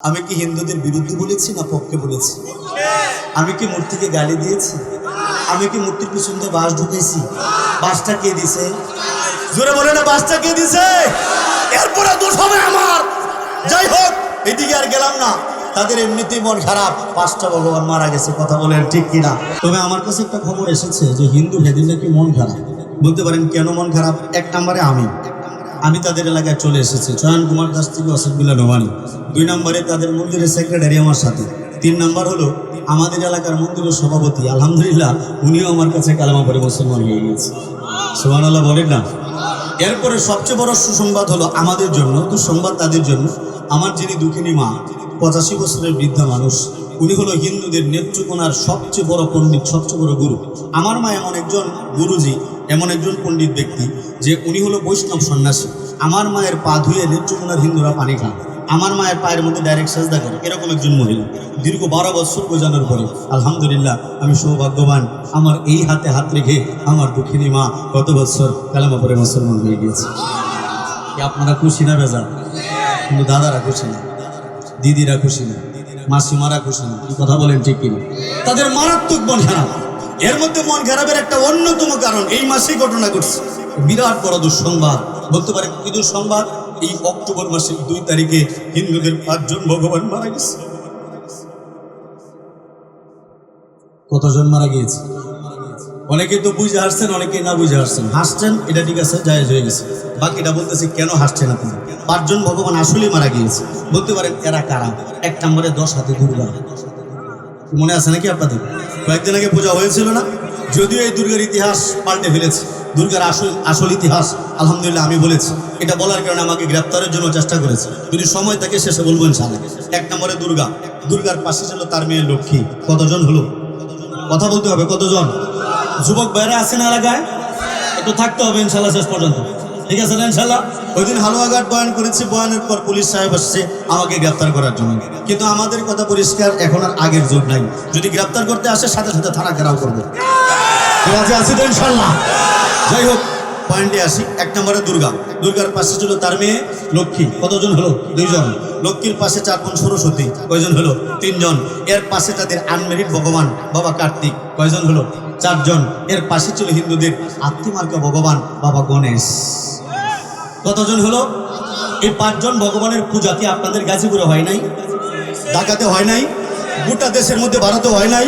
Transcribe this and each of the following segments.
আমি কি হিন্দুদের বিরুদ্ধে বলেছি না পক্ষে বলেছি? আমি কি মূর্তিকে গালি দিয়েছি? আমি কি মূর্তির পিছন দিয়ে বাস ঢুকেছি? বাসটা কে দিছে? জোরে বলে না বাসটা কে দিছে? এরপরে দোষ হবে আমার। যাই হোক, এদিকে আর গেলাম না। তাদের এমনিতেই মন খারাপ। পাঁচটা ভগবান মারা গেছে, কথা বলেন ঠিক কিনা? তবে আমার কাছে একটা খবর এসেছে যে হিন্দু ভেদিন নাকি মন খারাপ। বলতে পারেন কেন মন খারাপ? এক নম্বরে আমি। আমি তাদের এলাকায় চলে এসেছি। চয়ন কুমার দাস থেকে অসফুল্লা নোমানি দুই নম্বরে তাদের মন্দিরের সেক্রেটারি আমার সাথে। তিন নম্বর হলো আমাদের এলাকার মন্দিরের সভাপতি। আলহামদুলিল্লাহ, উনিও আমার কাছে কালামা পরে মুসলমান হয়ে গিয়েছে সোহান আল্লাহ বলেন না? এরপরে সবচেয়ে বড় সুসংবাদ হলো আমাদের জন্য। দুঃসংবাদ তাদের জন্য। আমার যিনি দুঃখিনী মা, পঁচাশি বছরের বৃদ্ধা মানুষ, উনি হলো হিন্দুদের নেত্রকোনার সবচেয়ে বড় পণ্ডিত, সবচেয়ে বড় গুরু। আমার মা এমন একজন গুরুজি এমন একজন পণ্ডিত ব্যক্তি যে উনি হলো বৈষ্ণব সন্ন্যাসী। আমার মায়ের পা ধুয়ে নেত্রকোনার হিন্দুরা পানি খান আমার মায়ের পায়ের মধ্যে ডাইরেক্ট সাজদা করে। এরকম একজন মহিলা। দীর্ঘ বারো বছর বোঝানোর পরে আলহামদুলিল্লাহ, আমি সৌভাগ্যবান। আমার এই হাতে হাত রেখে আমার দুঃখিনী মা গত বছর কালামা পরে মুসলমান হয়ে গিয়েছে। আপনারা খুশি না বেজা কিন্তু দাদারা খুশি না। দিদিরা খুশি না। মাসিমারা খুশি না। কথা বলেন ঠিক কিনা? তাদের মারাত্মক মন খারাপ এর মধ্যে মন খারাপের একটা অন্যতম কারণ, এই মাসেই ঘটনা ঘটছে। বিরাট বড় দুঃসংবাদ। বলতে পারে কি দুঃসংবাদ? এই অক্টোবর মাসের দুই তারিখে হিন্দুদের পাঁচজন ভগবান মারা গেছে। কতজন মারা গিয়েছে? অনেকে তো বুঝে হাসছেন, অনেকে না বুঝে হাসছেন। হাসছেন, এটা ঠিক আছে, জায়েজ হয়ে গেছে। বাকিটা বলতেছি, কেন হাসছেন আপনি? পাঁচজন ভগবান আসলেই মারা গিয়েছে। বলতে পারেন, এরা কারা? এক নম্বরে দশ হাতে দুর্গা। মনে আছে নাকি আপনাদের? কয়েকদিন আগে পূজা হয়েছিল না? যদিও এই দুর্গার ইতিহাস পাল্টে ফেলেছে। দুর্গার আসল আসল ইতিহাস, আলহামদুলিল্লাহ আমি বলেছি। এটা বলার কারণে আমাকে গ্রেপ্তারের জন্য চেষ্টা করেছে। যদি সময় থাকে শেষে বলব ইনশাআল্লাহ। এক নম্বরে দুর্গা। দুর্গার পাশে ছিল তার মেয়ে লক্ষ্মী। কতজন হলো? কথা বলতে হবে, কতজন? যুবক বাইরে আছেন এলাকায়? একটু থাকতে হবে ইনশাল্লাহ শেষ পর্যন্ত। ঠিক আছে না ইনশাল্লাহ ওই দিন হালুয়াঘাট বয়ান করেছি, বয়ানের পর পুলিশ সাহেব আসছে, আমাকে গ্রেপ্তার করার জন্য। কিন্তু আমাদের কথা পরিষ্কার, এখন আর আগের যুগ নাই। যদি গ্রেপ্তার করতে আসে, সাথে সাথে থানা ঘেরাও করব। ঠিক আছে, আছি তো ইনশাল্লাহ যাই হোক, পয়েন্টে আসি। এক নম্বরে দুর্গা। দুর্গার পাশে ছিল তার মেয়ে লক্ষ্মী। কতজন হলো? দুইজন। লক্ষ্মীর পাশে চার বোন সরস্বতী। কয়জন হলো? তিনজন। এর পাশে তাদের আনমেরিড ভগবান, বাবা কার্তিক। কয়জন হলো? চারজন। এর পাশে ছিল হিন্দুদের আত্মীমার্কা ভগবান, বাবা গণেশ। কতজন হলো? এই পাঁচজন ভগবানের পূজা কি আপনাদের গাজীপুরে হয় নাই? ঢাকাতে হয় নাই? গোটা দেশের মধ্যে ভারতে হয় নাই?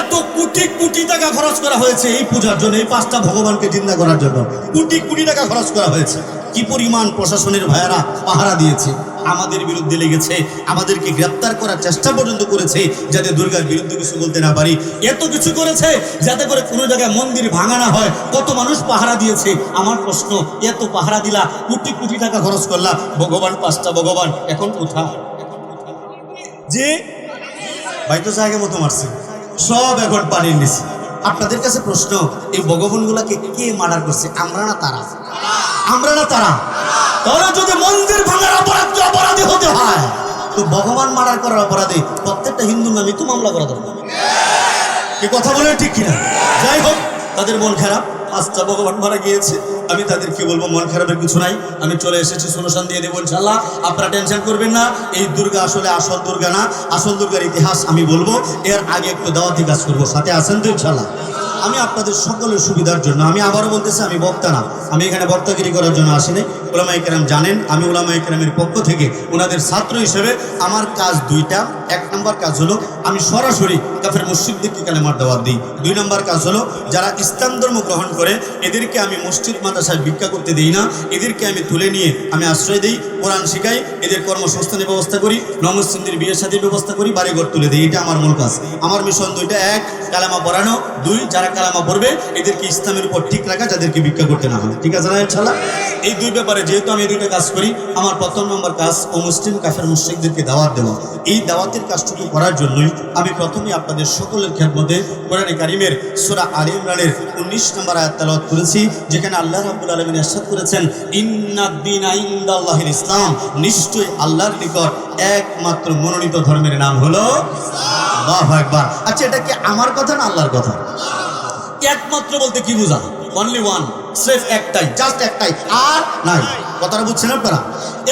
এত কোটি কোটি টাকা খরচ করা হয়েছে এই পূজার জন্য, এই পাঁচটা ভগবানকে জিন্দা করার জন্য। কোটি কোটি টাকা খরচ করা হয়েছে। কি পরিমাণ প্রশাসনের ভাইয়ারা পাহারা দিয়েছে। আমাদের বিরুদ্ধে লেগেছে, আমাদেরকে গ্রেপ্তার করার চেষ্টা পর্যন্ত করেছে যাতে দুর্গার বিরুদ্ধে কিছু বলতে না পারি। এত কিছু করেছে যাতে করে কোনো জায়গায় মন্দির ভাঙা না হয়। কত মানুষ পাহারা দিয়েছে? আমার প্রশ্ন, এত পাহারা দিলা, কোটি কোটি টাকা খরচ করলা। ভগবান, পাঁচটা ভগবান, এখন কোথায়? যে ভাই তো জায়গা মতো মারছে। সব এখন পানির নিচে। আপনাদের কাছে প্রশ্ন, এই ভগবানগুলাকে কে মার্ডার করছে? আমরা না তারা? আমরা না তারা? তারা যদি মন্দির ভাঙার অপরাধ অপরাধী হতে হয়? তো ভগবান মার্ডার করার অপরাধে প্রত্যেকটা হিন্দু নামে তো মামলা করা দরকার। এ কথা বলে ঠিক কিনা? যাই হোক, তাদের মন খারাপ। পাঁচটা ভগবান মারা গিয়েছে। আমি তাদেরকে বলব, মন খারাপের কিছু নাই। আমি চলে এসেছি সলিউশন দিয়ে দেবো ইনশাল্লাহ আপনারা টেনশন করবেন না, এই দুর্গা আসলে আসল দুর্গা না। আসল দুর্গার ইতিহাস আমি বলব, এর আগে একটু দাওয়াতি কাজ করব। সাথে আছেন তো ইনশাল্লাহ আমি আপনাদের সকলের সুবিধার জন্য, আমি আবারও বলতেছি, আমি বক্তা না। আমি এখানে বক্তাগিরি করার জন্য আসিনি। ওলামাই কেরাম জানেন, আমি ওলামাই কেরামের পক্ষ থেকে ওনাদের ছাত্র হিসেবে আমার কাজ দুইটা। এক নম্বর কাজ হলো, আমি সরাসরি কাফের মসজিদদেরকে কালেমার দাওয়াত দিই। দুই নম্বর কাজ হলো, যারা ইসলাম ধর্ম গ্রহণ করে, এদেরকে আমি মসজিদ, মাদ্রাসায় ভিক্ষা করতে দিই না। এদেরকে আমি তুলে নিয়ে আমি আশ্রয় দিই, কোরআন শিখাই, এদের কর্মসংস্থানের ব্যবস্থা করি নমস্তিনদের বিয়ের সাথে ব্যবস্থা করি, বাড়িঘর তুলে দিই। এটা আমার মূল কাজ। আমার মিশন দুইটা, এক, কালামা পড়ানো। দুই, যারা কালামা পড়বে এদেরকে ইসলামের উপর ঠিক রাখা, যাদেরকে ভিক্ষা করতে না হবে ঠিক আছে না ইনশাল্লাহ এই দুই ব্যাপারে যেহেতু আমি এই দুইটা কাজ করি, আমার প্রথম নম্বর কাজ, ও মুসলিম, কাফের, মুশ্রিকদেরকে দাওয়াত দেওয়া। এই দাওয়াতের কাজটুকু করার জন্যই আমি প্রথমে আপনাদের সকলের খেদমতে কোরআনে কারিমের সূরা আলী ইমরানের উনিশ নম্বর আয়াত করেছি, যেখানে আল্লাহ রাব্বুল আলামিন ইরশাদ করেছেন ইন্নাদ্দিনা ইনদাল্লাহিল ইসলাম। নিশ্চয়ই আল্লাহর নিকট একমাত্র মনোনীত ধর্মের নাম হলো আল্লাহু আকবার। আচ্ছা এটা কি আমার কথা না আল্লাহর কথা? একমাত্র বলতে কি বোঝা অনলি ওয়ান স্রেফ একটাই জাস্ট একটাই, আর নাই। কথাটা বুঝছেন আপনারা?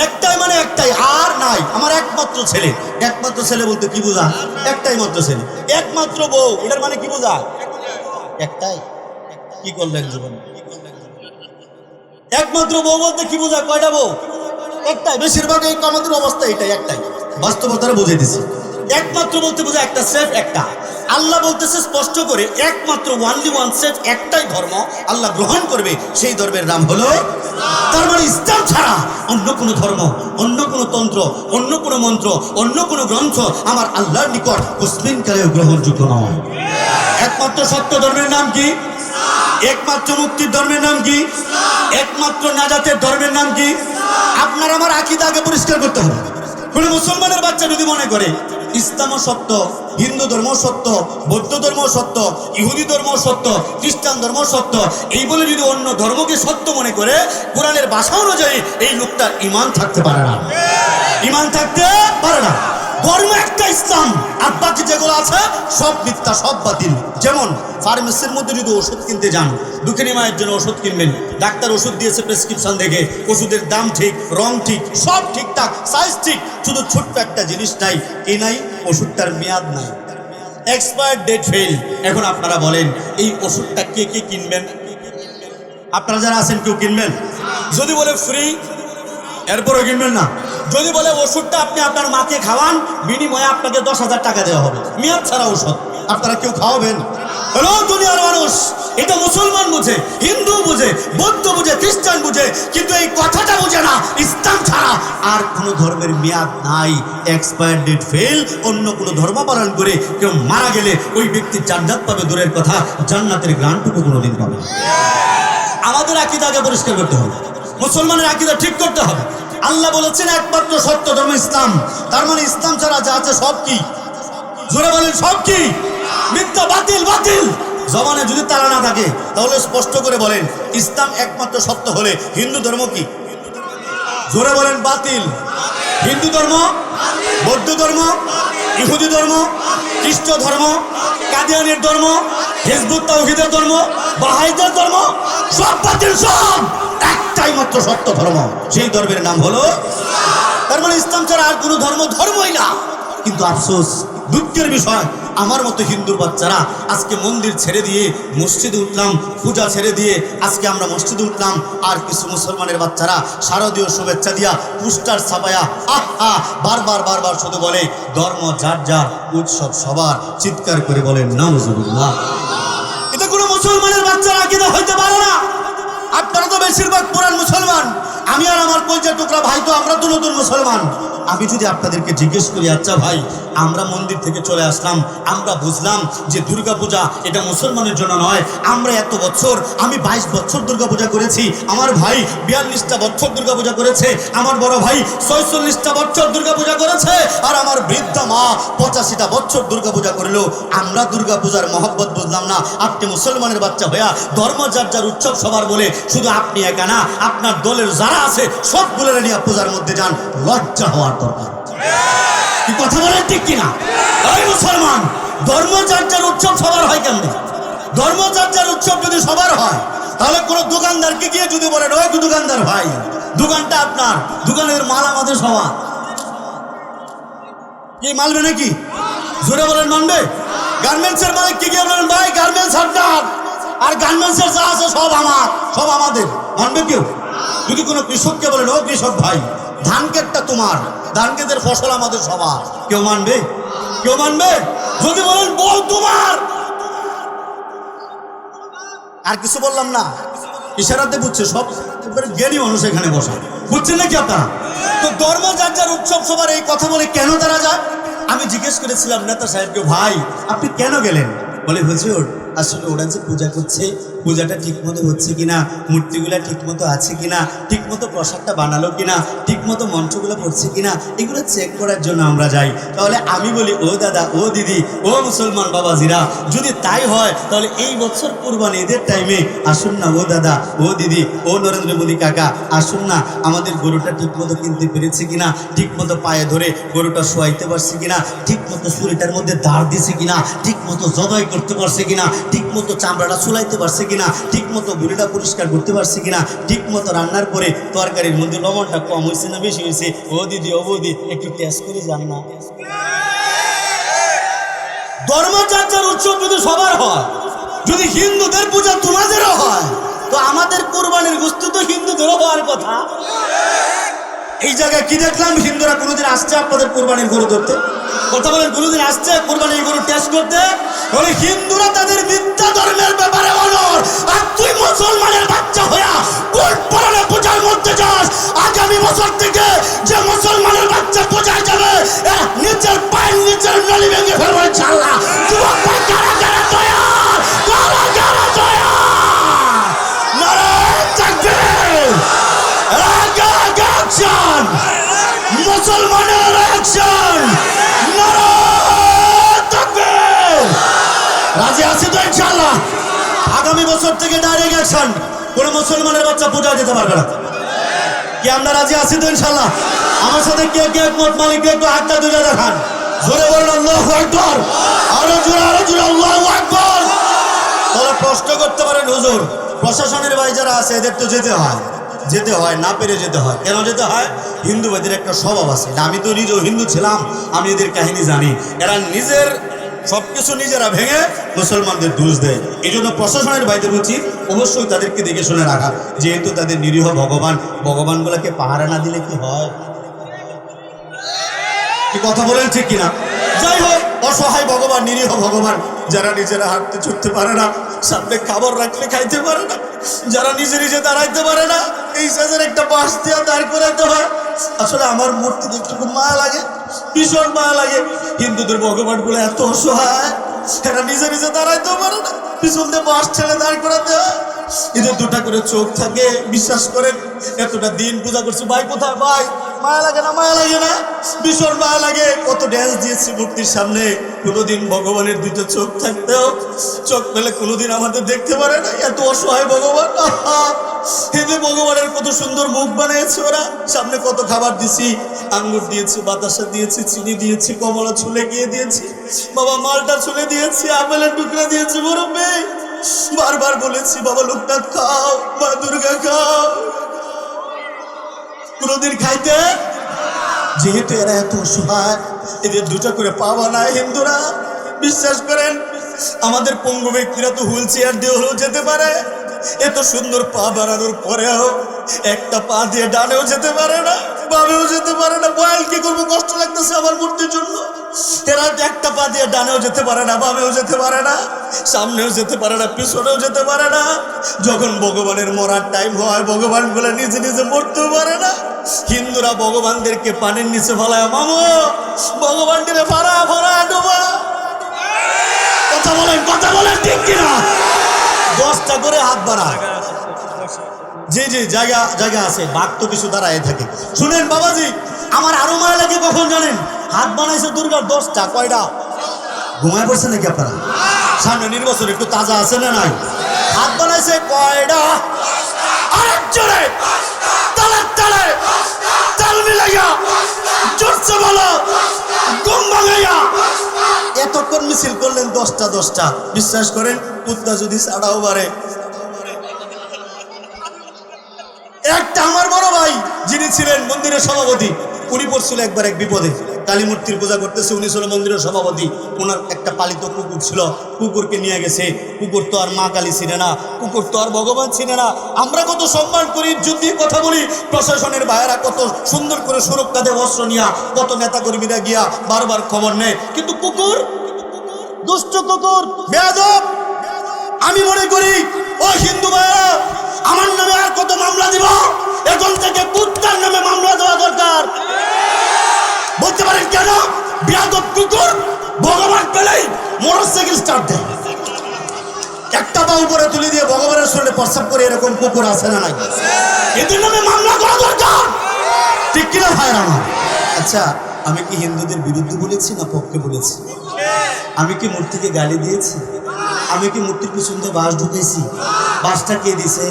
একটাই মানে একটাই, আর নাই। আমার একমাত্র ছেলে। একমাত্র ছেলে বলতে কি বোঝা? একটাই মাত্র ছেলে। একমাত্র বউ, এটার মানে কি বোঝা? একটাই। কি করলেন জীবনে? একমাত্র বউ বলতে কি বোঝা? কয়টা বউ? একটাই। বেশিরভাগ এই আমাদের অবস্থা এটাই, একটাই। বাস্তবতারা বুঝে দিছি। একমাত্র বলতে বোঝা একটা সেফ একটা। আল্লাহ বলতেছে স্পষ্ট করে, একমাত্র ওয়ানলি ওয়ান সেফ একটাই ধর্ম আল্লাহ গ্রহণ করবে। সেই ধর্মের নাম হলো তার মানে ইসলাম ছাড়া অন্য কোনো ধর্ম, অন্য কোনো তন্ত্র, অন্য কোনো মন্ত্র, অন্য কোনো গ্রন্থ আমার আল্লাহর নিকট মুসলিম কালেও গ্রহণযোগ্য নয়। একমাত্র সত্য ধর্মের নাম কি? একমাত্র মুক্তির ধর্মের নাম কি? একমাত্র নাজাতের ধর্মের নাম কি? আপনার আমার আকিদা আগে পরিষ্কার করতে হবে। কোন মুসলমানের বাচ্চা যদি মনে করে ইসলাম সত্য হিন্দু ধর্ম সত্য বৌদ্ধ ধর্ম সত্য ইহুদি ধর্ম সত্য খ্রিস্টান ধর্ম সত্য। এই বলে যদি অন্য ধর্মকে সত্য মনে করে কোরআনের ভাষা অনুযায়ী এই লোকটা ইমান থাকতে পারে না। ইমান থাকতে পারে না। ধর্ম একটা ইসলাম। আর বাকি যেগুলো আছে, সব মিথ্যা, সব বাতিল। যেমন ফার্মেসির মধ্যে যদি ওষুধ কিনতে যান দুঃখিনী মায়ের জন্য ওষুধ কিনবেন। ডাক্তার ওষুধ দিয়েছে প্রেসক্রিপশন দেখে, ওষুধের দাম ঠিক, রং ঠিক, সব ঠিকঠাক সাইজ ঠিক, শুধু ছোট্ট একটা জিনিস নাই এই নাই, ওষুধটার মেয়াদ নাই। এক্সপায়ার ডেট ফেল এখন আপনারা বলেন, এই ওষুধটা কে কে কিনবেন? আপনারা যারা আছেন, কেউ কিনবেন? যদি বলে ফ্রি এরপরও কিনবেন না। যদি বলে ওষুধটা আপনি আপনার মাকে খাওয়ান, বিনিময়ে আপনাকে দশ হাজার টাকা দেওয়া হবে। মেয়াদ ছাড়া ওষুধ আপনারা কেউ খাওয়াবেন? হ্যালো দুনিয়ার মানুষ। এটা মুসলমান বুঝে, হিন্দু বুঝে, বৌদ্ধ বুঝে, খ্রিস্টান বুঝে, কিন্তু এই কথাটা বুঝে না, ইসলাম ছাড়া। আর কোনো ধর্মের মেয়াদ নাই এক্সপায়ার ডেট ফেল অন্য কোনো ধর্ম পালন করে কেউ মারা গেলে ওই ব্যক্তি জান্নাত পাবে দূরের কথা, জান্নাতের গ্রান্টুকু কোনোদিন পাবে। আমাদের আকিদা আগে পরিষ্কার করতে হবে। মুসলমানের আকিদা ঠিক করতে হবে। আল্লাহ বলেছেন, একমাত্র সত্য ধর্ম ইসলাম। তার মানে ইসলাম ছাড়া যা আছে সব কি? জোরে বলেন, সব কি? মিথ্যা, বাতিল বাতিল। জবানে যদি তারা না থাকে, তাহলে স্পষ্ট করে বলেন, ইসলাম একমাত্র সত্য হলে হিন্দু ধর্ম কি? জোরে বলেন, বাতিল। হিন্দু ধর্ম, বৌদ্ধ ধর্ম, ইহুদি ধর্ম, খ্রিস্ট ধর্ম, কাদিয়ানের ধর্ম, হিজবুত ধর্ম বাহাইদের ধর্ম, সব বাতিল, সব। একটাই মাত্র সত্য ধর্ম। সেই ধর্মের নাম হলো তার মানে ইসলাম ছাড়া আর কোনো ধর্ম, ধর্মই না। কিন্তু আফসোস, দুঃখের বিষয়, আমার মতো হিন্দুর বাচ্চারা আজকে মন্দির ছেড়ে দিয়ে মসজিদে উঠলাম, পূজা ছেড়ে দিয়ে আজকে আমরা মসজিদে উঠলাম, আর কিছু মুসলমানের বাচ্চারা শারদীয় শুভেচ্ছা দিয়া পুস্টার ছাপায়া, আহা বারবার বারবার শুধু বলে, ধর্ম, যার যার, উৎসব সবার, চিৎকার করে বলেন নামজুবুল্লাহ এটা কোনো মুসলমানের বাচ্চারা কিন্তু হইতে পারে না। আপনারা তো বেশিরভাগ পুরান মুসলমান। আমি আর আমার পঞ্চায়েত টুকরা ভাই তো আমরা তো নতুন মুসলমান। আমি যদি আপনাদেরকে জিজ্ঞেস করি আচ্ছা ভাই, আমরা মন্দির থেকে চলে আসলাম, আমরা বুঝলাম যে দুর্গা পূজা এটা মুসলমানের জন্য নয়, আমরা এত বছর, আমি বাইশ বছর দুর্গা পূজা করেছি, আমার ভাই বিয়াল্লিশটা বছর দুর্গা পূজা করেছে, আমার বড় ভাই ছয়চল্লিশটা বছর দুর্গা পূজা করেছে, আর আমার বৃদ্ধা মা পঁচাশিটা বছর দুর্গা পূজা করল। আমরা দুর্গা পূজার মহব্বত বুঝলাম না। আপনি মুসলমানের বাচ্চা হইয়া ধর্ম যার যার উৎসব সবার বলে শুধু আপনি একা না, আপনার দলের যারা আছে সবগুলোর নিয়ে পূজার মধ্যে যান। লজ্জা হওয়ার দরকার। কি কথা বলেন ঠিক কিনা? ওই মুসলমান, ধর্ম যার যার উৎসব সবার হয় কেন ধর্ম যার যার উৎসব যদি সবার হয়, তাহলে কোনো দোকানদারকে গিয়ে যদি বলেন, ওই দোকানদার ভাই, দোকানটা আপনার, দোকানের মাল আমাদের সবার। কি, মানবে নাকি? জোরে বলেন, মানবে? গার্মেন্টসের মালিক কি গিয়ে বলেন, ভাই, গার্মেন্টস আপনার, আর গার্মেন্টসের যা আছে সব আমার, সব আমাদের। মানবে কেউ? যদি কোনো কৃষককে বলেন ও কৃষক ভাই, ধান ক্ষেতটা তোমার, ধান ক্ষেতের ফসল আমাদের সবার। কেউ মানবে? কেউ মানবে? যদি বলেন, বল তোমার! আর কিছু বললাম না। ইশারাতে বুঝছে, সব জ্ঞানী মানুষ এখানে বসা। বুঝছেন নাকি আপনারা? তো ধর্ম যার যার উৎসব সবার, এই কথা বলে কেন তারা যায়? আমি জিজ্ঞেস করেছিলাম, নেতা সাহেবকে, ভাই, আপনি কেন গেলেন? বলে, হুজুর, আসলে ওরা যে পূজা করছে পূজাটা ঠিক মতো হচ্ছে কিনা, মূর্তিগুলা ঠিক মতো আছে কিনা ঠিক মতো প্রসাদটা বানালো কিনা ঠিক মতো মন্ত্রগুলো পড়ছে কিনা, এগুলো চেক করার জন্য আমরা যাই। তাহলে আমি বলি, ও দাদা, ও দিদি, ও মুসলমান বাবাজিরা, যদি তাই হয়, তাহলে এই বছর কুরবানি ঈদের টাইমে আসুন না, ও দাদা, ও দিদি, ও নরেন্দ্র মোদী কাকা, আসুন না, আমাদের গরুটা ঠিক মতো কিনতে পেরেছে কিনা ঠিক মতো পায়ে ধরে গরুটা শোয়াইতে পারছে কিনা ঠিক মতো শরীরটার মধ্যে দাঁড় দিছে কিনা ঠিক মতো জবাই করতে পারছে কিনা ঠিক মতো চামড়াটা চুলাইতে পারছে কিনা কিনা ঠিক মতো বুড়িটা পরিষ্কার করতে পারছি কিনা ঠিক মতো রান্নার পরে তরকারির মধ্যে লবণটা কম হয়েছে না বেশি হয়েছে? ও দিদি, ও বৌদি, একটু টেস্ট করে যান না। ধর্মচর্চার উৎসব যদি সবার হয়, যদি হিন্দুদের পূজা তোমাদেরও হয়, তো আমাদের কোরবানির বস্তু তো হিন্দুদেরও হওয়ার কথা। এই জায়গায় কি দেখলাম? হিন্দুরা কোনোদিন আসছে আপনাদের কোরবানির গরু ধরতে? কথা বলেন, কোনোদিন আসছে কোরবানির গরু টেস্ট করতে? বলে, হিন্দুরা তাদের মিথ্যা ধর্মের ব্যাপারে অনর। আর তুই মুসলমানের বাচ্চা হইয়া কোন পরানে পূজার মধ্যে যাস? আগামী বছর থেকে যে মুসলমানের বাচ্চা পূজায় যাবে নিচের পায়ের নিচের নলি ভেঙে ফেলবে ইনশাআল্লাহ। যুবক মুসলমানের অ্যাকশন রাজি আছি তো ইনশাআল্লাহ আগামী বছর থেকে ডাইরেক্ট অ্যাকশন কোনো মুসলমানের বাচ্চা পূজা দিতে পারবে না। কি আমরা রাজি আছি তো ইনশাআল্লাহ? আমার সাথে কে কে একমত? মালিক একটু হাতটা তুলে দেখান। জোরে বলেন, আল্লাহু আকবার। আরও জোরে আরও জোরে, আল্লাহু আকবার। তাহলে প্রশ্ন করতে পারেন, হুজুর, প্রশাসনের ভাই যারা আছে, এদের তো যেতে হয়। যেতে হয়, না পেরে যেতে হয়। কেন যেতে হয়? হিন্দু হিন্দুবাদের একটা স্বভাব আছে। আমি তো নিজেও হিন্দু ছিলাম, আমি এদের কাহিনী জানি। এরা নিজের সবকিছু নিজেরা ভেঙে মুসলমানদের দোষ দেয়। এই জন্য প্রশাসনের ভাইদের উচিত অবশ্যই তাদেরকে দেখে শুনে রাখা, যেহেতু তাদের নিরীহ ভগবান, ভগবানগুলোকে পাহারা না দিলে কি হয়? কি কথা বলেন ঠিক কিনা? যাই হোক, অসহায় ভগবান, নিরীহ ভগবান, যারা নিজেরা হাঁটতে ছুটতে পারে না সামনে খাবার রাখলে খাইতে পারে না, যারা নিজে নিজে দাঁড়াইতে পারে না, এই সাজের একটা বাঁশ দিয়ে দাঁড় করাতে হয়। আসলে আমার মূর্তি দেখতে খুব মায়া লাগে, ভীষণ মায়া লাগে। হিন্দুদের ভগবানগুলো এত অসহায়, এরা নিজে নিজে দাঁড়াইতেও পারে না, পিছন দিয়ে বাঁশ ছেড়ে দাঁড় করাতে হয়। এদের দুটা করে চোখ থাকে, বিশ্বাস করেন, এতটা দিন পূজা করছি, ভাই কোথায়, ভাই? মায়া লাগে না, মায়া লাগে না? ভীষণ মায়া লাগে। কত ড্যান্স দিয়েছি মূর্তির সামনে। কোনোদিন ভগবানের দুটো চোখ থাকতেও চোখ পেলে কোনোদিন আমাদের দেখতে পারে না। এত অসহায় ভগবান! এদের ভগবানের কত সুন্দর মুখ বানিয়েছে ওরা। সামনে কত খাবার দিছি আঙ্গুর দিয়েছি, বাতাসা দিয়েছি, চিনি দিয়েছি, কমলা ছুলে গিয়ে দিয়েছি, বাবা মালটা ছুলে দিয়েছি, আপেলের টুকরা দিয়েছি, মুরব্বী! বারবার বলেছি, বাবা লোকনাথ খাও, মা দুর্গা খাও। কোনোদিন খাইতে? যেহেতু এরা এত অসহায়, এদের দুটা করে পাওয়া নাই হিন্দুরা। বিশ্বাস করেন, আমাদের পঙ্গু ব্যক্তিরা তো হুইল চেয়ার দিয়ে হলেও যেতে পারে। এত সুন্দর পা বাড়ানোর পরেও একটা পা দিয়ে ডানেও যেতে পারে না, বামেও যেতে পারে না। বয়াল কি করব? কষ্ট লাগতেছে আমার মূর্তির জন্য। এরা একটা পা দিয়ে ডানেও যেতে পারে না, বামেও যেতে পারে না, সামনেও যেতে পারে না, পিছনেও যেতে পারে না। যখন ভগবানের মরার টাইম হয় ভগবান বলে নিজে নিজে মরতেও পারে না। হিন্দুরা ভগবানদেরকে পানির নিচে ফেলায়, মামো ভগবানটিরে ফাড়া ফাড়া ডোবা। কথা বলেন কথা বলেন ঠিক কিনা? দশটা করে হাত বাড়া জি জি, জায়গা জায়গা আছে, বাঘ তো কিছু দাঁড়ায় থাকে। শুনেন বাবাজি, আমার আরও মায়া লাগে কখন জানেন? হাত বানাইছে দুর্গার দশটা কয়টা? ঘুমায় পড়ছে নাকি আপনারা? সামনে নির্বাচন একটু তাজা আছে না নাই? হাত বানাইছে কয়টা? আরেক জোরে তালে! তালে তাল মিলাইয়া! জোরছে বলো! ঘুম ভাঙাইয়া! এতক্ষণ মিছিল করলেন দশটা দশটা। বিশ্বাস করেন কুত্তা যদি ছাড়াও বাড়ে একটা আমার বড় ভাই যিনি ছিলেন মন্দিরের সভাপতি উনি পড়ছিল একবার এক বিপদে। কালী মূর্তির পূজা করতেছে, উনি ছিল মন্দিরের সভাপতি। ওনার একটা পালিত কুকুর ছিল, কুকুরকে নিয়ে গেছে। কুকুর তো আর মা কালী ছিনে না, কুকুর তো আর ভগবান ছিনে না। আমরা কত সম্মান করি যদি কথা বলি, প্রশাসনের ভাইয়েরা কত সুন্দর করে সুরক্ষা দেয়, অস্ত্র নিয়া, কত নেতা কর্মীরা গিয়া বারবার খবর নেয়। কিন্তু কুকুর, দুষ্ট কুকুর আমি মনে করি, ও হিন্দু ভাইয়েরা, আমার নামে আর কত মামলা দিব? এখন থেকে কুত্তার নামে মামলা দেওয়া দরকার। বলতে পারেন কেন? বিয়াদব কুকুর ভগবান পেলেই মোটরসাইকেল স্টার্ট দেয়। একটা পা উপরে তুলে দিয়ে ভগবানের শরীরে প্রস্তাব করে এরকম কুকুর আছে না নাই? এদের নামে মামলা করা দরকার। ঠিক কিনা আমার আচ্ছা আমি কি হিন্দুদের বিরুদ্ধে বলেছি না পক্ষে বলেছি? আমি কি মূর্তিকে গালি দিয়েছি? আমি কি মূর্তির পিছন দিয়ে বাস ঢুকেছি? বাসটা কে দিছে?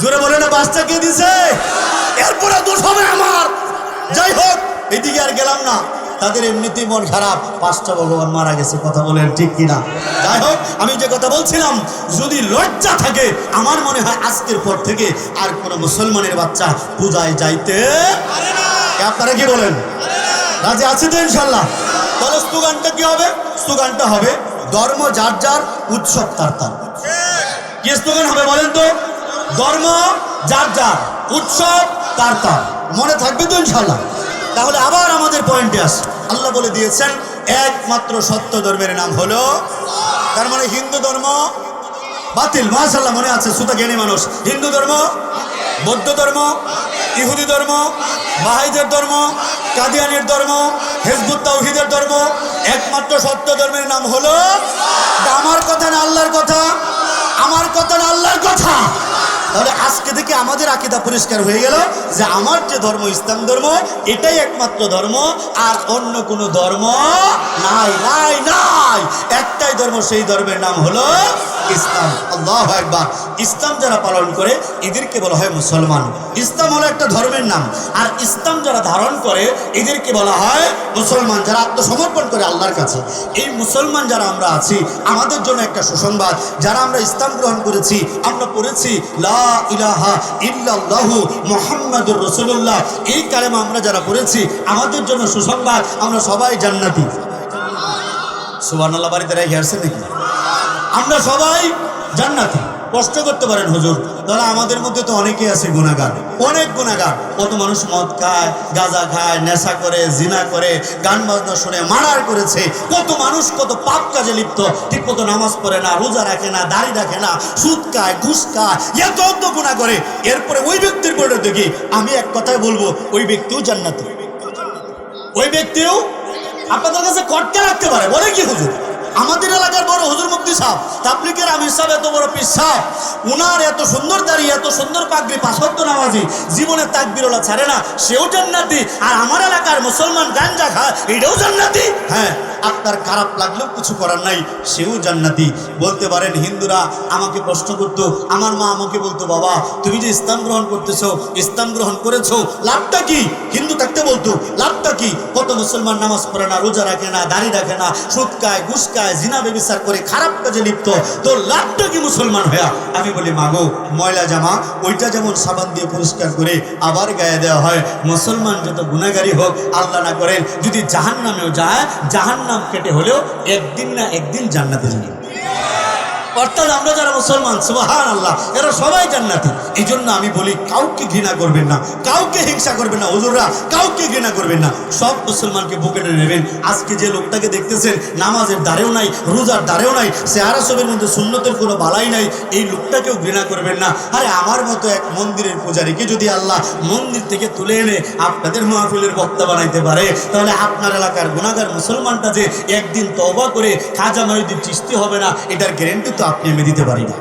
জোরে বলে না বাসটা কে দিছে? এরপরে দোষ হবে আমার। যাই হোক এদিকে আর গেলাম না। তাদের এমনিতেই মন খারাপ। পাঁচটা ভগবান মারা গেছে, কথা বলেন ঠিক কিনা? যাই হোক, আমি যে কথা বলছিলাম, যদি লজ্জা থাকে, আমার মনে হয় আজকের পর থেকে আর কোনো মুসলমানের বাচ্চা পূজায় যাইতে আপনারা কি বলেন? রাজি আছে তো ইনশাল্লাহ তাহলে স্লোগানটা কি হবে? স্লোগানটা হবে, ধর্ম যার যার, উৎসব তার তার। কি স্লোগান হবে বলেন তো? ধর্ম যার যার, উৎসব তার তার। মনে থাকবে তো ইনশাল্লাহ তাহলে আবার আমাদের পয়েন্টে আস। আল্লাহ বলে দিয়েছেন, একমাত্র সত্য ধর্মের নাম হলো তার মানে হিন্দু ধর্ম বাতিল। মাশাল্লাহ মনে আছে সুতা জ্ঞানী মানুষ। হিন্দু ধর্ম, বৌদ্ধ ধর্ম, ইহুদি ধর্ম, বাহাইদের ধর্ম, কাদিয়ানির ধর্ম, হেজবুত তাওহিদের ধর্ম, একমাত্র সত্য ধর্মের নাম হলো আমার কথা না আল্লাহর কথা? আমার কথা না আল্লাহর কথা? তাহলে আজকে থেকে আমাদের আকিদা পরিষ্কার হয়ে গেল যে আমার যে ধর্ম, ইসলাম ধর্ম, এটাই একমাত্র ধর্ম, আর অন্য কোনো ধর্ম নাই নাই নাই। একটাই ধর্ম, সেই ধর্মের নাম হলো ইসলাম। আল্লাহ একবার ইসলাম যারা পালন করে, এদেরকে বলা হয় মুসলমান। ইসলাম হলো একটা ধর্মের নাম, আর ইসলাম যারা ধারণ করে, এদেরকে বলা হয় মুসলমান। যারা আত্মসমর্পণ করে আল্লাহর কাছে। এই মুসলমান যারা আমরা আছি, আমাদের জন্য একটা সুসংবাদ। যারা আমরা ইসলাম গ্রহণ করেছি, আমরা পড়েছি, লা ইলাহা ইল্লাল্লাহু মুহাম্মাদুর রাসূলুল্লাহ। এই কালেমা আমরা যারা পড়েছি, আমাদের জন্য সুসংবাদ, আমরা সবাই জান্নাতি। সুবহানাল্লাহ, বাড়িতে রেখে আসছেন নাকি? আমরা সবাই জান্নাতি। কষ্ট করতে পারেন হুজুর। তাহলে আমাদের মধ্যে তো অনেকেই আছে গুণাগার। অনেক গুণাগার। কত মানুষ মদ খায়, গাঁজা খায়, নেশা করে, জিনা করে, গান বাজনা শুনে মারার করেছে। কত মানুষ কত পাপ কাজে লিপ্ত। ঠিক মতো নামাজ পড়ে না, রোজা রাখে না, দাড়ি রাখে না, সুদ খায়, ঘুষ খায়, এত অত গুণা করে। এরপরে ওই ব্যক্তির পরে দেখি আমি এক কথায় বলব, ওই ব্যক্তিও জান্নাতি। ওই ব্যক্তিও আপনাদের কাছে কটকা রাখতে পারে। বলে কি হুজুর? আমাদের এলাকার বড় হুজুর মুক্তি সাহ তাবলিকের আমির সাহেব এত বড় পীর সাহ উনার এত সুন্দর দাঁড়িয়ে এত সুন্দর পাগড়ি পাশত্ব নামাজি, জীবনে তাকবিরওয়ালা ছাড়ে না, সেও জান্নাতি, আর আমার এলাকার মুসলমান গাঞ্জা খায় এটাও জান্নাতি। হ্যাঁ আপনার খারাপ লাগলেও কিছু করার নাই, সেও জান্নাতি। বলতে পারেন, হিন্দুরা আমাকে প্রশ্ন করতো, আমার মা আমাকে বলতো, বাবা, তুমি যে ইসলাম গ্রহণ করতেছো, ইসলাম গ্রহণ করেছ, লাভটা কি? হিন্দু থাকতে বলতো, লাভটা কি? কত মুসলমান নামাজ পড়ে না, রোজা রাখে না, দাড়ি রাখে না, সুদ খায়, ঘুষ খায় জিনা বেবিচার করে খারাপ কাজে লিপ্ত তো লাভটা কি মুসলমান হয়া আমি বলি, মাগো, ময়লা জামা, ওইটা যেমন সাবান দিয়ে পরিষ্কার করে আবার গায়ে দেওয়া হয়, মুসলমান যত গুণাগারী হোক, আল্লাহ না করেন, যদি জাহান নামেও যায় জাহান নাম কেটে হলেও একদিন না একদিন জান্নাতে যাবে। অর্থাৎ আমরা যারা মুসলমান সুবাহান আল্লাহ এরা সবাই জান্নাতি। এই জন্য আমি বলি, কাউকে ঘৃণা করবেন না, কাউকে হিংসা করবেন না। হুজুররা, কাউকে ঘৃণা করবেন না। সব মুসলমানকে বুকে টেনে নেবেন। আজকে যে লোকটাকে দেখতেছেন, নামাজের দ্বারেও নাই, রোজার দ্বারেও নাই, চেহারা সবের মধ্যে সুন্নতের কোনো বালাই নাই, এই লোকটাকেও ঘৃণা করবেন না। আরে, আমার মতো এক মন্দিরের পূজারীকে যদি আল্লাহ মন্দির থেকে তুলে এনে আপনাদের মাহফিলের বক্তা বানাইতে পারে, তাহলে আপনার এলাকার গুণাগার মুসলমানটা যে একদিন তবা করে খাজা মহিউদ্দিন চিস্তি হবে না, এটার গ্যারেন্টি তো আপনি আমি দিতে পারি না।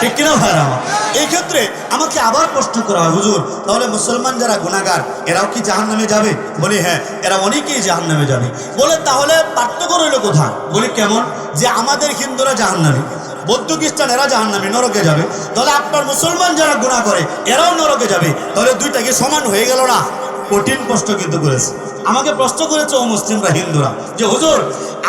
ঠিক কিনা ভাইরা আমার এই ক্ষেত্রে আমাকে আবার প্রশ্ন করা হয়, হুজুর, তাহলে মুসলমান যারা গুণাগার এরাও কি জাহান নামে যাবে? বলি হ্যাঁ এরা অনেকেই জাহান নামে যাবে। বলে, তাহলে পার্থক্য রইল কোথায়? বলি, কেমন? যে আমাদের হিন্দুরা জাহান নামে বৌদ্ধ খ্রিস্টান, এরা জাহান নামে নরকে যাবে। তাহলে আপনার মুসলমান যারা গুণা করে, এরাও নরকে যাবে। তাহলে দুইটা কি সমান হয়ে গেল না? কঠিন প্রশ্ন কিন্তু করেছে। আমাকে প্রশ্ন করেছে, ও মুসলিমরা হিন্দুরা? যে হুজুর,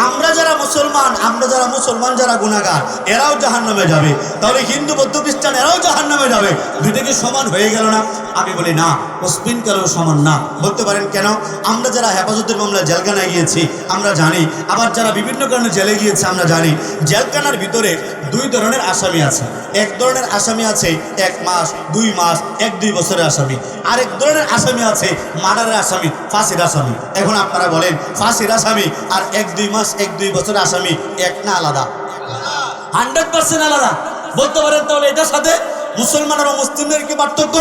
আমরা যারা মুসলমান, আমরা যারা মুসলমান যারা গুণাগার এরাও জাহান নামে যাবে। তাহলে হিন্দু, বৌদ্ধ, খ্রিস্টান, এরাও জাহান নামে যাবে। দুইটা কি সমান হয়ে গেল না? আমি বলি না, মুসলিম কারও সমান না? বলতে পারেন কেন? আমরা যারা হেফাজতের মামলা জেলখানায় গিয়েছি, আমরা জানি। আবার যারা বিভিন্ন কারণে জেলে গিয়েছে, আমরা জানি। জেলখানার ভিতরে দুই ধরনের আসামি আছে। এক ধরনের আসামি আছে, এক মাস, দুই মাস, এক দুই বছরের আসামি। আরেক ধরনের আসামি আছে, মার্ডারের আসামি, ফাঁসির আসামি। এখন আপনারা বলেন, ফাঁসির আসামি আর এক দুই মাস, এক দুই বছর আসামি, এক না আলাদা? হান্ড্রেড পার্সেন্ট আলাদা। বলতে পারেন তাহলে এটার সাথে মুসলমান আর মুসলিমদের কি পার্থক্য?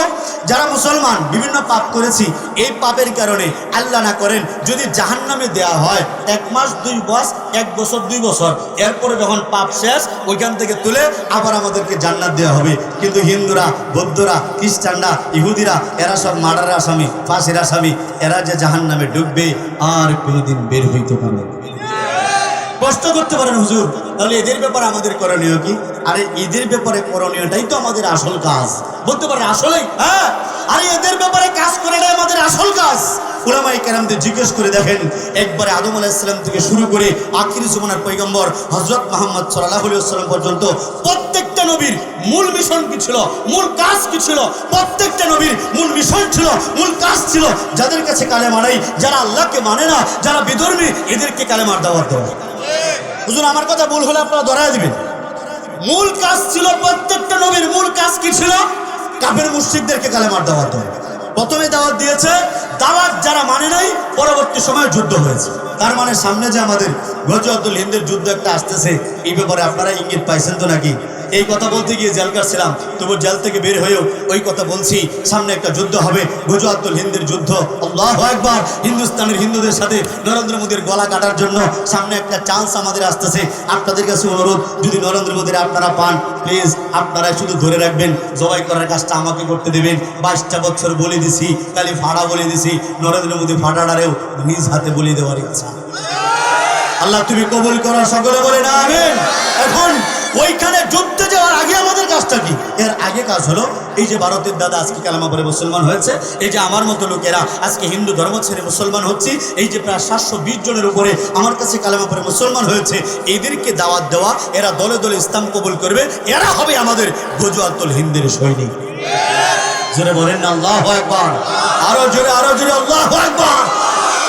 যারা মুসলমান, বিভিন্ন পাপ করেছি, এই পাপের কারণে আল্লাহ না করেন, যদি জাহান নামে দেওয়া হয়, এক মাস, দুই মাস, এক বছর, দুই বছর, এরপরে যখন পাপ শেষ, ওইখান থেকে তুলে আবার আমাদেরকে জান্নাত দেওয়া হবে। কিন্তু হিন্দুরা, বৌদ্ধরা, খ্রিস্টানরা, ইহুদিরা, এরা সব মার্ডারের আসামি, ফাঁসির আসামি, এরা যে জাহান নামে ডুববে, আর কোনোদিন বের হইতে পারবে কষ্ট করতে পারেন হুজুর তাহলে এদের ব্যাপারে আমাদের করণীয় কি? আরে, এদের ব্যাপারে করণীয়টাই তো আমাদের আসল কাজ। বলতে পারেন আসলেই হ্যাঁ? আরে, এদের ব্যাপারে কাজ করাটাই আমাদের আসল কাজ। উলামাই কেরামদের জিজ্ঞেস করে দেখেন, একবারে আদম আলাইসাল্লাম থেকে শুরু করে আখিরি সুমনার পৈগম্বর হজরত মোহাম্মদ সাল্লাহ সাল্লাম পর্যন্ত প্রত্যেকটা নবীর মূল মিশন কি ছিল? মূল কাজ কি ছিল? প্রত্যেকটা নবীর মূল মিশন ছিল, মূল কাজ ছিল। যাদের কাছে কালেমা নাই, যারা আল্লাহকে মানে না, যারা বিধর্মী, এদেরকে কালেমার দাওয়াত দেওয়া হুজুর, আমার কথা ভুল হলে আপনারা ধরায় দিবেন। মূল কাজ ছিল প্রত্যেকটা নবীর মূল কাজ কি ছিল? কাফের মুশরিকদেরকে কালেমার দাওয়াত দেওয়া। প্রথমে দাওয়াত দিয়েছে, দাওয়াত যারা মানে নাই, পরবর্তী সময়ে যুদ্ধ হয়েছে। তার মানে সামনে যে আমাদের গজওয়াতুল হিন্দের যুদ্ধ একটা আসতেছে, এই ব্যাপারে আপনারা ইঙ্গিত পাইছেন তো নাকি? এই কথা বলতে গিয়ে জেল কাটছিলাম, তবু জেল থেকে বের হয়েও ওই কথা বলছি, সামনে একটা যুদ্ধ হবে গুজরাতুল হিন্দের যুদ্ধ। আল্লাহ একবার হিন্দুস্তানের হিন্দুদের সাথে নরেন্দ্র মোদীর গলা কাটার জন্য সামনে একটা চান্স আমাদের আসতেছে। আপনাদের কাছে অনুরোধ, যদি নরেন্দ্র মোদীর আপনারা পান প্লিজ আপনারা শুধু ধরে রাখবেন, জবাই করার কাজটা আমাকে করতে দেবেন। বাইশটা বছর বলে দিছি, খালি ফাড়া বলে দিছি, নরেন্দ্র মোদী ফাটাটারেও নিজ হাতে বলে দেওয়ার ইচ্ছা। আল্লাহ, তুমি কবুল করো, সকলে বলে না, আমিন। এখন ওইখানে যুদ্ধে যাওয়ার আগে আমাদের কাজটা কি? এর আগে কাজ হলো, এই যে ভারতের দাদা আজকে কালামা পরে মুসলমান হয়েছে, এই যে আমার মতো লোকেরা আজকে হিন্দু ধর্ম ছেড়ে মুসলমান হচ্ছে, এই যে প্রায় সাতশো বিশ জনের উপরে আমার কাছে কালামা পরে মুসলমান হয়েছে, এদেরকে দাওয়াত দেওয়া, এরা দলে দলে ইসলাম কবুল করবে, এরা হবে আমাদের গজুয়াতুল হিন্দের সৈনিক। জোরে বলেন না, আল্লাহ একবার আরও জোরে আরও জোরে, আল্লাহ একবার